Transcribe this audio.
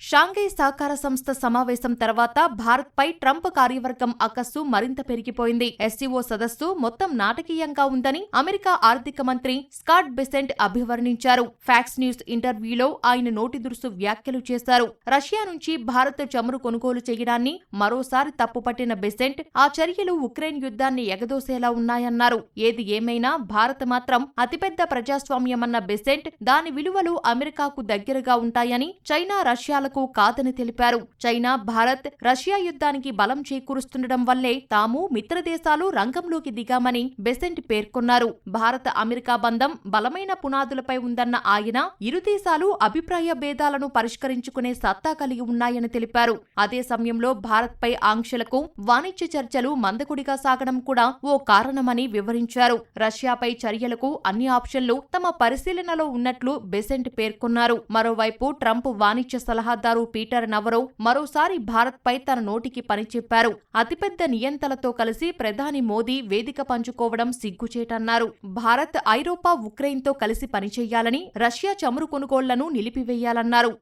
Shanghai సహకార సంస్థ సమావేశం తర్వాత భారత్పై ట్రంప్ కార్యవర్గం అక్కస్సు మరింత పెరిగిపోయింది. ఎస్సీఓ సదస్సు మొత్తం నాటకీయంగా ఉందని అమెరికా ఆర్థిక మంత్రి స్కాట్ బెసెంట్ అభివర్ణించారు. ఫ్యాక్స్ న్యూస్ ఇంటర్వ్యూలో ఆయన నోటి దురుసు వ్యాఖ్యలు చేశారు. రష్యా నుంచి భారత్ చమురు కొనుగోలు చేయడాన్ని మరోసారి తప్పుపట్టిన బెసెంట్ ఆ చర్యలు ఉక్రెయిన్ యుద్ధాన్ని ఎగదోసేలా ఉన్నాయన్నారు. ఏది ఏమైనా భారత్ మాత్రం అతిపెద్ద ప్రజాస్వామ్యమన్న బెసెంట్ దాని విలువలు అమెరికాకు దగ్గరగా ఉంటాయని చైనా రష్యాలకు కాదని తెలిపారు. చైనా భారత్ రష్యా యుద్ధానికి బలం చేకూరుస్తుండడం వల్లే తాము మిత్రదేశాలు రంగంలోకి దిగామని బెసెంట్ పేర్కొన్నారు. భారత అమెరికా బంధం బలమైన పునాదులపై ఉందన్న ఆయన ఇరు దేశాలు అభిప్రాయ భేదాలను పరిష్కరించుకునే సత్తా కలిగి ఉన్నాయని తెలిపారు. అదే సమయంలో భారత్పై ఆంక్షలకు వాణిజ్య చర్చలు మందకుడిగా సాగడం కూడా ఓ కారణమని వివరించారు. రష్యాపై చర్యలకు అన్ని ఆప్షన్లు తమ పరిశీలనలో ఉన్నట్లు బెసెంట్ పేర్కొన్నారు. మరోవైపు ట్రంప్ వాణిజ్య సలహా సలహాదారు పీటర్ నవరో మరోసారి భారత్పై తన నోటికి పని చెప్పారు అతిపెద్ద నియంతలతో కలిసి ప్రధాని మోదీ వేదిక పంచుకోవడం సిగ్గుచేటన్నారు. భారత్ ఐరోపా ఉక్రెయిన్తో కలిసి పనిచేయాలని రష్యా చమురు కొనుగోళ్ళను నిలిపివేయాలన్నారు.